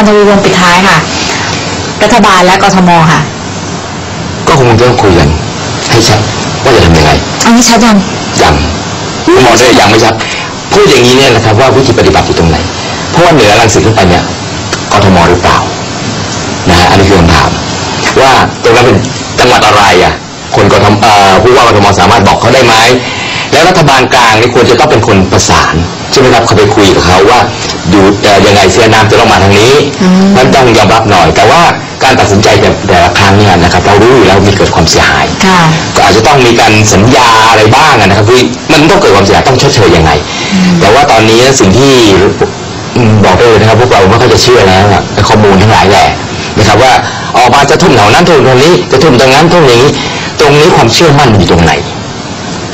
ารย์ทวีวงศ์ปิดท้ายค่ะ รัฐบาลและกทมค่ะ ก็คงจะต้องคุยกันให้ชัดว่าจะทำยังไงอันนี้ชัดยังยังผมมองได้ยังไม่ชัดพูดอย่างนี้เนี่ยนะครับว่าวิธีปฏิบัติอยู่ตรงไหน เพราะว่าเหนือรังสิตขึ้นไปเนี่ยกทมหรือเปล่านะฮะอันนี้คือคำถาม ว่าตรงนั้นเป็นจังหวัดอะไรอะคนกทมเอ่อผู้ว่ากทมสามารถบอกเขาได้ไหมแล้วรัฐบาลกลางนี่ควรจะต้องเป็นคนประสานใช่ไหมครับเขาไปคุยกับเขาว่าอยู่เอ่อยังไงเสียน้ำจะต้องมาทางนี้มันต้องยอมรับหน่อย แต่ว่าการตัดสินใจแต่แต่ละครั้งเนี่ยนะครับเรารู้อยู่แล้วมีเกิดความเสียหายค่ะก็อาจจะต้องมีการสัญญาอะไรบ้างอะนะครับคือมันต้องเกิดความเสียหายต้องชดเชยยังไง แต่ว่าตอนนี้สิ่งที่อืมบอกได้เลยนะครับพวกเราไม่ค่อยจะเชื่อแล้วอะไอ้ข้อมูลทั้งหลายแหละนะครับว่าออกมาจะทุ่มแถวนั้นทุ่มตรงนี้จะทุ่มตรงนั้นทุ่มอย่างนี้ ตรงนี้ความเชื่อมั่นอยู่ตรงไหน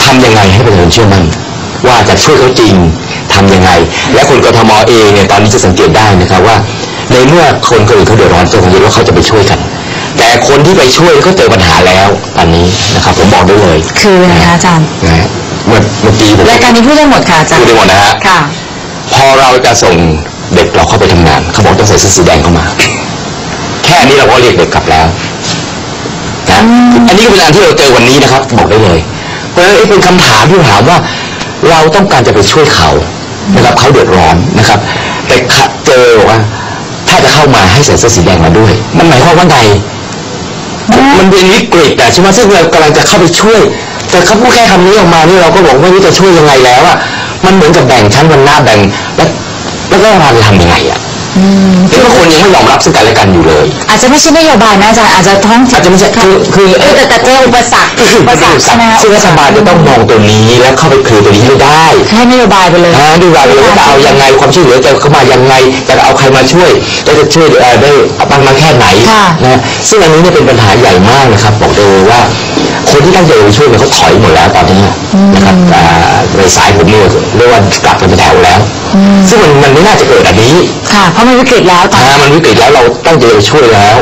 ทำยังไงให้ประชาชนเชื่อมั่นว่าจะช่วยเขาจริง ทำยังไง และคนกทมเองเนี่ยตอนนี้จะสังเกตได้นะครับว่า ในเมื่อคนคนอื่นเขาเดือดร้อนจะคงจะรู้ว่าเขาจะไปช่วยกัน แต่คนที่ไปช่วยเขาเจอปัญหาแล้วตอนนี้นะครับ ผมบอกได้เลย คืออะไรคะอาจารย์นะฮะเมื่อเมื่อกี้ผมรายการนี้พูดได้หมดค่ะอาจารพูดย์ได้หมดนะฮะค่ะ พอเราจะส่งเด็กเราเข้าไปทำงานเขาบอกต้องใส่เสื้อสีแดงเข้ามา แค่นี้เราก็เรียกเด็กกลับแล้วนะอันนี้ก็เป็นอันที่เราเจอวันนี้นะครับ บอกได้เลย เพราะฉะนั้นไอ้เป็นคำถามที่ถามว่า เราต้องการจะไปช่วยเขา นะครับเขาเดือดร้อนนะครับ แต่ขะเจอว่าถ้าจะเข้ามาให้ใส่เสื้อสีแดงมาด้วย มันหมายความว่าไงมันเป็นวิกฤตอะใช่ไหมซึ่งเรากำลังจะเข้าไปช่วย แต่เขาพูดแค่คำนี้ออกมานี่เราก็บอกว่านี่จะช่วยยังไงแล้วอะมันเหมือนกับแบ่งชั้นวันหน้าแบ่งแล้วแล้วก็เราจะทำยังไงอะ นี่ก็คนยังไม่ยอมรับซึ่งกันและกันอยู่เลย อาจจะไม่ใช่นโยบายนะอาจารย์อาจจะท้องถิ่นอาจจะไม่ใช่คือคือเออแต่แต่เจออุปสรรคอุปสรรคใช่ไหมคะซึ่งรัฐบาลจะต้องมองตัวนี้แล้วเข้าไปเคลียร์ตัวนี้ให้ได้ให้นโยบายไปเลยอ่าดูว่าเราจะเอายังไงความช่วยเหลือจะเข้ามายังไงจะเอาใครมาช่วยแล้วจะช่วยเอ่อได้เอาบ้างมาแค่ไหนค่ะนะซึ่งอันนี้เนี่ยเป็นปัญหาใหญ่มากนะครับบอกได้เลยว่า คนที่ตั้งใจจะช่วยเนี่ยเขาถอยหมดแล้วตอนนี้นะครับอ่าใน สายผมเนี่ยเรียกว่ากลับกันเป็นแถวแล้ว ซึ่งมันมันไม่น่าจะเกิดอันนี้ค่ะเพราะมันวิกฤตแล้วตอนอ่ามันวิกฤตแล้วเราตั้งใจจะช่วยแล้ว